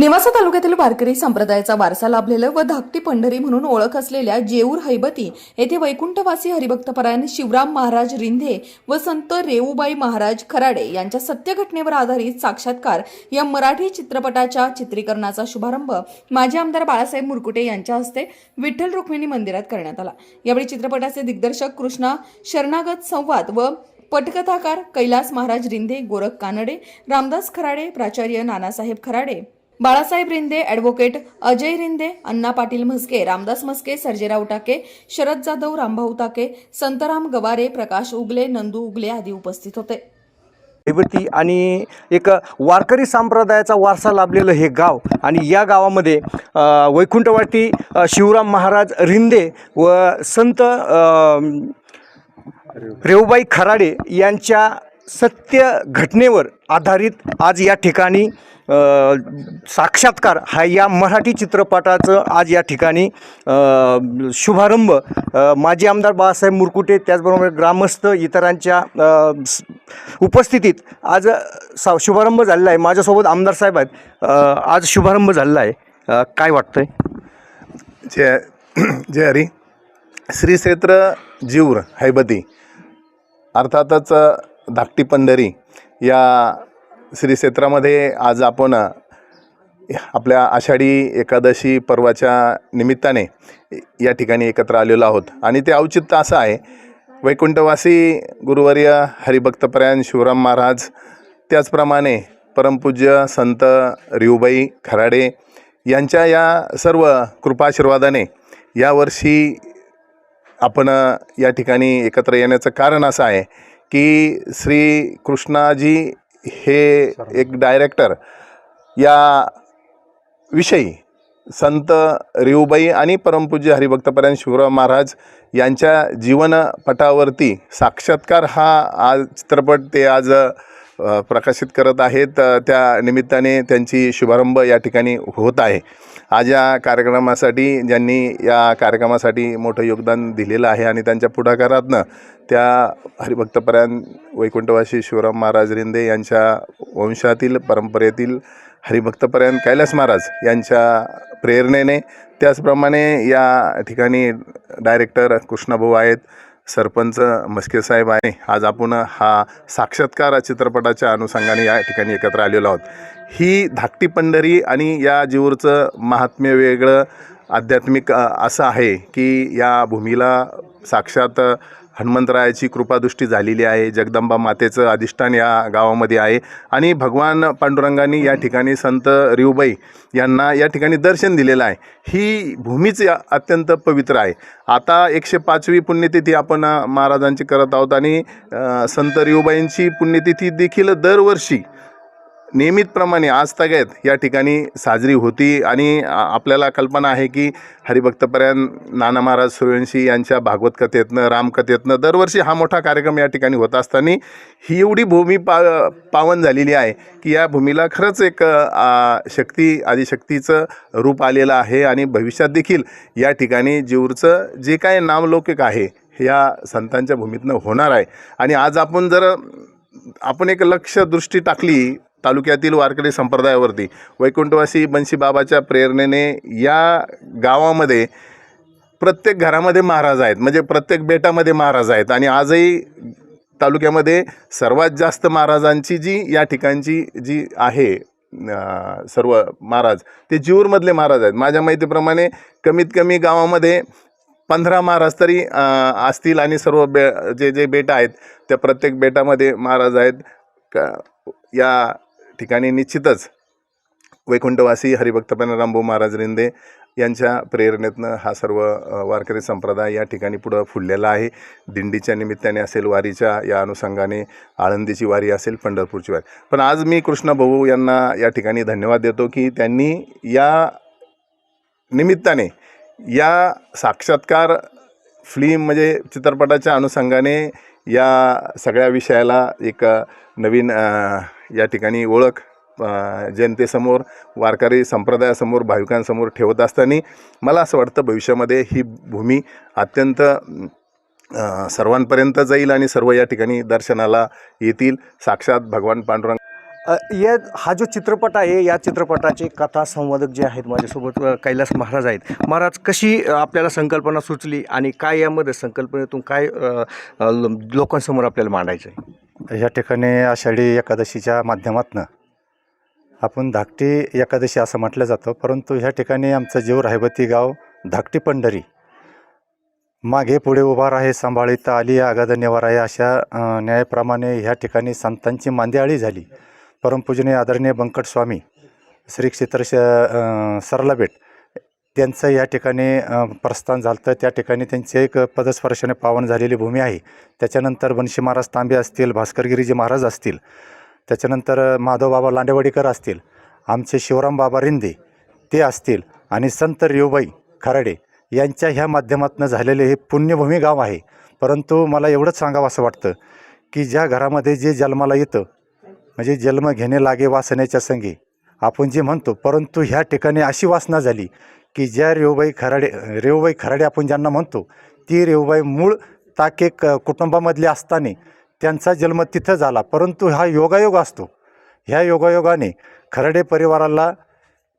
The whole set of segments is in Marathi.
निवासा तालुक्यातील वारकरी संप्रदायाचा वारसा लाभलेलं व धाकटी पंढरी म्हणून ओळख असलेल्या जेऊर हैबती येथे वैकुंठवासी हरिभक्तपरायण शिवराम महाराज रिंधे व संत रेऊबाई महाराज खराडे यांच्या सत्यघटनेवर आधारित साक्षात्कार या मराठी चित्रपटाच्या चित्रीकरणाचा शुभारंभ माजी आमदार बाळासाहेब मुरकुटे यांच्या हस्ते विठ्ठल रुक्मिणी मंदिरात करण्यात आला. यावेळी चित्रपटाचे दिग्दर्शक कृष्णा शरणागत संवाद व पटकथाकार कैलास महाराज रिंदे गोरख कानडे रामदास खराडे प्राचार्य नानासाहेब खराडे बाळासाहेब रिंदे ॲडव्होकेट अजय रिंदे अण्णा पाटील म्हस्के रामदास म्हस्के सर्जेराव टाके शरद जाधव रामभाऊ टाके संतराम गवारे प्रकाश उगले नंदू उगले आदी उपस्थित होते. हैबती आणि एक वारकरी संप्रदायाचा वारसा लाभलेलं हे गाव आणि या गावामध्ये वैकुंठवाटी शिवराम महाराज रिंदे व संत रेवबाई खराडे यांच्या सत्य घटनेवर आधारित आज या ठिकाणी साक्षात्कार हा या मराठी चित्रपटाचं आज या ठिकाणी शुभारंभ. माजी आमदार बाळासाहेब मुरकुटे त्याचबरोबर ग्रामस्थ इतरांच्या उपस्थितीत आज सा शुभारंभ झालेला आहे. माझ्यासोबत आमदार साहेब आहेत. आज शुभारंभ झालेला आहे. काय काय वाटतंय? जय जय हरी. श्री क्षेत्र जीवर हैबती. अर्थातच धाकटी पंढरी या श्री क्षेत्रामध्ये आज आपण आपल्या आषाढी एकादशी पर्वाच्या निमित्ताने या ठिकाणी एकत्र आलेलो आहोत. आणि ते औचित्य असं आहे वैकुंठवासी गुरुवर्य हरिभक्तपरायण शिवराम महाराज त्याचप्रमाणे परमपूज्य संत रिऊबाई खराडे यांच्या या सर्व कृपाशीर्वादाने यावर्षी आपण या ठिकाणी एकत्र येण्याचं कारण असं आहे की श्री कृष्णाजी हे एक डायरेक्टर या विषयी संत रेऊबाई आणि परमपूज्य हरिभक्तपरायण शिवराम महाराज यांच्या जीवनपटावरती साक्षात्कार हा आज चित्रपट ते आज प्रकाशित करत आहेत. त्या निमित्ताने त्यांची शुभारंभ या ठिकाणी होत आहे. आज या कार्यक्रमासाठी ज्यांनी या कार्यक्रमासाठी मोठं योगदान दिलेलं आहे आणि त्यांच्या पुढाकारातनं त्या हरिभक्तपरायण वैकुंठवासी शिवराम महाराज रिंदे यांच्या वंशातील परंपरेतील हरिभक्तपरायण कैलास महाराज यांच्या प्रेरणेने त्याचप्रमाणे या ठिकाणी डायरेक्टर कृष्णाभाऊ आहेत. सरपंच मस्के साहेब आहे आज आपण हा साक्षात्कार चित्रपटाच्या अनुषंगाने या ठिकाणी एकत्र आलेलो आहोत. ही धाकटी पंढरी आणि या जीवरचं महात्म्य वेगळं आध्यात्मिक असं आहे की या भूमीला साक्षात हनुमंतरायाची कृपादृष्टी झालेली आहे जगदंबा मातेचं अधिष्ठान या गावामध्ये आहे आणि भगवान पांडुरंगांनी या ठिकाणी संत रिवबाई यांना या ठिकाणी दर्शन दिलेलं आहे. ही भूमीच अत्यंत पवित्र आहे. आता एकशे पाचवी पुण्यतिथी आपण महाराजांची करत आहोत आणि संत रिवबाईंची पुण्यतिथी देखील दरवर्षी नियमितप्रमाणे आज तगेत या ठिकाणी साजरी होती आणि आपल्याला कल्पना आहे की हरिभक्तपर्यंत नाना महाराज सूर्यवंशी यांच्या भागवत कथेतनं रामकथेतनं दरवर्षी हा मोठा कार्यक्रम या ठिकाणी होत असताना ही एवढी भूमी पा पावन झालेली आहे की या भूमीला खरंच एक शक्ती आदिशक्तीचं रूप आलेलं आहे आणि भविष्यात देखील या ठिकाणी जीवरचं जे काय नामलौकिक आहे या संतांच्या भूमीतनं होणार आहे. आणि आज आपण जर आपण एक लक्ष दृष्टी टाकली तालुक्यातील वारकरी संप्रदायावरती वैकुंठवासी बंशीबाबाच्या प्रेरणेने या गावामध्ये प्रत्येक घरामध्ये महाराज आहेत म्हणजे प्रत्येक बेटामध्ये महाराज आहेत आणि आजही तालुक्यामध्ये सर्वात जास्त महाराजांची जी या ठिकाणची जी आहे सर्व महाराज ते जीवरमधले महाराज आहेत. माझ्या माहितीप्रमाणे कमीत कमी गावामध्ये पंधरा महाराज तरी असतील आणि सर्व बे जे जे बेटा आहेत त्या प्रत्येक बेटामध्ये महाराज आहेत. का या ठिकाणी निश्चितच वैकुंठवासी हरिभक्त रामभाऊ महाराज रिंदे यांच्या प्रेरणेतनं हा सर्व वारकरी संप्रदाय या ठिकाणी पुढं फुललेला आहे. दिंडीच्या निमित्ताने असेल वारीच्या या अनुषंगाने आळंदीची वारी असेल पंढरपूरची वारी. पण आज मी कृष्ण भाऊ यांना या ठिकाणी धन्यवाद देतो की त्यांनी या निमित्ताने या साक्षात्कार फिल्म म्हणजे चित्रपटाच्या अनुषंगाने या सगळ्या विषयाला एक नवीन या ठिकाणी ओळख जनतेसमोर वारकरी संप्रदायासमोर भाविकांसमोर ठेवत असताना मला असं वाटतं भविष्यामध्ये ही भूमी अत्यंत सर्वांपर्यंत जाईल आणि सर्व या ठिकाणी दर्शनाला येतील. साक्षात भगवान पांडुरंग या हा जो चित्रपट आहे या चित्रपटाचे कथा संवादक जे आहेत माझ्यासोबत कैलास महाराज आहेत. महाराज कशी आपल्याला संकल्पना सुचली आणि काय यामध्ये संकल्पनेतून काय लोकांसमोर आपल्याला मांडायचं आहे या ठिकाणी आषाढी एकादशीच्या माध्यमातनं आपण धाकटी एकादशी असं म्हटलं जातं परंतु ह्या ठिकाणी आमचं जीव राहिबती गाव धाकटी पंढरी. मागे पुढे उभा राहे सांभाळीता आली आगाद आहे अशा न्यायाप्रमाणे ह्या ठिकाणी संतांची मांदियाळी झाली. परमपूजनीय आदरणीय बंकट स्वामी श्री क्षेत्र श सरलाबेट त्यांचं या ठिकाणी प्रस्थान झालं तर त्या ठिकाणी त्यांचे एक पदस्पर्शाने पावन झालेली भूमी आहे. त्याच्यानंतर बनशी महाराज तांबे असतील भास्करगिरीजी महाराज असतील त्याच्यानंतर माधवबाबा लांडेवाडीकर असतील आमचे शिवराम बाबा रिंदे ते असतील आणि संत रेवबाई खराडे यांच्या ह्या माध्यमातून झालेले हे पुण्यभूमी गाव आहे. परंतु मला एवढंच सांगावं असं वाटतं की ज्या घरामध्ये जे जन्माला येतं म्हणजे जन्म घेणे लागे वासनेच्या संगी. आपण जे म्हणतो परंतु ह्या ठिकाणी अशी वासना झाली की ज्या रेवबाई खराडे रेवबाई खराडे आपण ज्यांना म्हणतो ती रेवबाई मूळ ताके क कुटुंबामधली असताना त्यांचा जन्म तिथं झाला. परंतु हा योगायोग असतो. ह्या योगायोगाने खराडे परिवाराला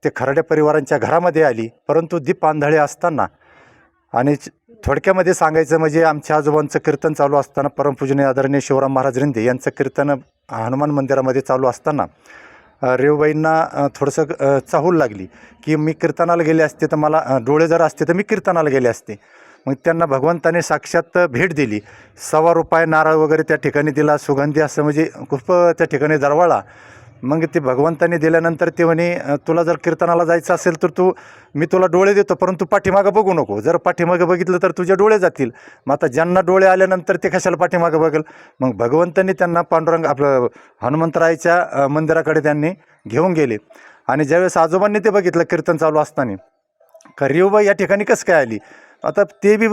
ते खराडे परिवारांच्या घरामध्ये आली. परंतु दीप आंधळे असताना आणि थोडक्यामध्ये सांगायचं म्हणजे आमच्या आजोबांचं कीर्तन चालू असताना परमपूजनीय आदरणीय शिवराम महाराज रिंदे यांचं कीर्तन हनुमान मंदिरामध्ये चालू असताना रेवबाईंना थोडंसं चाहूल लागली की मी कीर्तनाला गेले असते तर मला डोळे जर असते तर मी कीर्तनाला गेले असते. मग त्यांना भगवंताने साक्षात भेट दिली. सवा रुपये नारळ वगैरे त्या ठिकाणी दिला सुगंधी असं म्हणजे खूप त्या ठिकाणी दरवाळा मग ते भगवंताने दिल्यानंतर ते म्हणे तुला जर कीर्तनाला जायचं असेल तर तू मी तुला डोळे देतो परंतु पाठीमागं बघू नको. जर पाठीमागं बघितलं तर तुझे डोळे जातील. मग आता ज्यांना डोळे आल्यानंतर ते कशाला पाठीमागं बघेल? मग भगवंतांनी त्यांना पांडुरंग आपलं हनुमंतरायच्या मंदिराकडे त्यांनी घेऊन गेले. आणि ज्यावेळेस आजोबांनी ते बघितलं कीर्तन चालू असताना का रेवबाई या ठिकाणी कसं काय आली? आता ते बी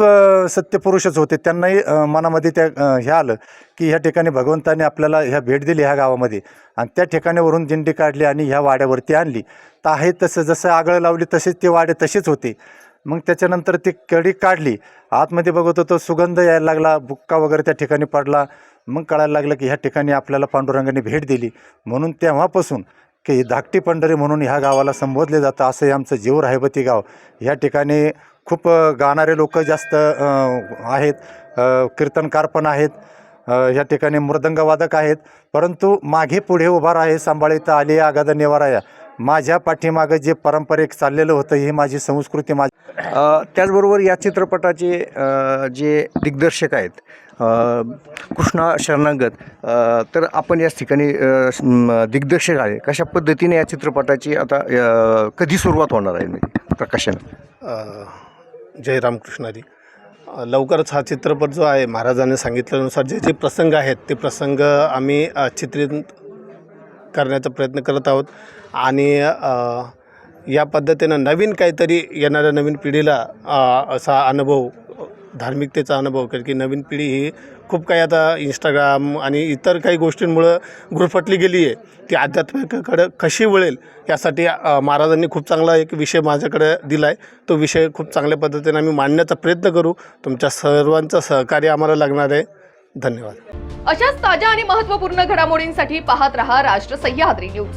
सत्यपुरुषच होते. त्यांनाही मनामध्ये त्या हे आलं की ह्या ठिकाणी भगवंताने आपल्याला ह्या भेट दिली ह्या गावामध्ये. आणि त्या ठिकाणीवरून जिंडी दिंडी काढली आणि ह्या वाड्यावरती आणली. तर आहे तसं जसं आगळं लावली तसेच ते वाडे तसेच होते. मग त्याच्यानंतर ती कडी काढली. आतमध्ये बघत होतो सुगंध यायला लागला बुक्का वगैरे त्या ठिकाणी पडला. मग कळायला लागलं की ह्या ठिकाणी आपल्याला पांडुरंगाने भेट दिली. म्हणून तेव्हापासून की धाकटी पंढरी म्हणून ह्या गावाला संबोधले जातं असं हे आमचं जीव राहिबती गाव. या ठिकाणी खूप गाणारे लोक जास्त आहेत कीर्तनकार पण आहेत या ठिकाणी मृदंगवादक आहेत. परंतु मागे पुढे उभा राहे सांभाळीत आली आगादा निवाराया माझ्या पाठीमागं जे पारंपरिक चाललेलं होतं ही माझी संस्कृती माझी अ, त्याचबरोबर या चित्रपटाचे अ, जे दिग्दर्शक आहेत अ, कृष्णा शरणागत अ, तर आपण याच ठिकाणी अ, स- म, दिग्दर्शक आहे. कशा पद्धतीने या चित्रपटाची आता अ, कधी सुरुवात होणार आहे? म्हणजे प्रकाशन अ, जय रामकृष्णारी अ, लवकरच हा चित्रपट जो आहे महाराजांनी सांगितल्यानुसार जे जे प्रसंग आहेत ते प्रसंग आम्ही अ, चित्रित करण्याचा प्रयत्न करत आहोत. आणि या पद्धतीनं नवीन काहीतरी येणाऱ्या नवीन पिढीला असा अनुभव धार्मिकतेचा अनुभव कारण की नवीन पिढी ही खूप काही आता इंस्टाग्राम आणि इतर काही गोष्टींमुळं गुरफटली गेली आहे. ती आध्यात्मिककडं कशी वळेल यासाठी महाराजांनी खूप चांगला एक विषय माझ्याकडे दिला आहे तो विषय खूप चांगल्या पद्धतीने आम्ही मांडण्याचा प्रयत्न करू. तुमच्या सर्वांचं सहकार्य आम्हाला लागणार आहे. धन्यवाद. अशाच ताज्या आणि महत्त्वपूर्ण घडामोडींसाठी पाहत रहा राष्ट्र सह्याद्री न्यूज.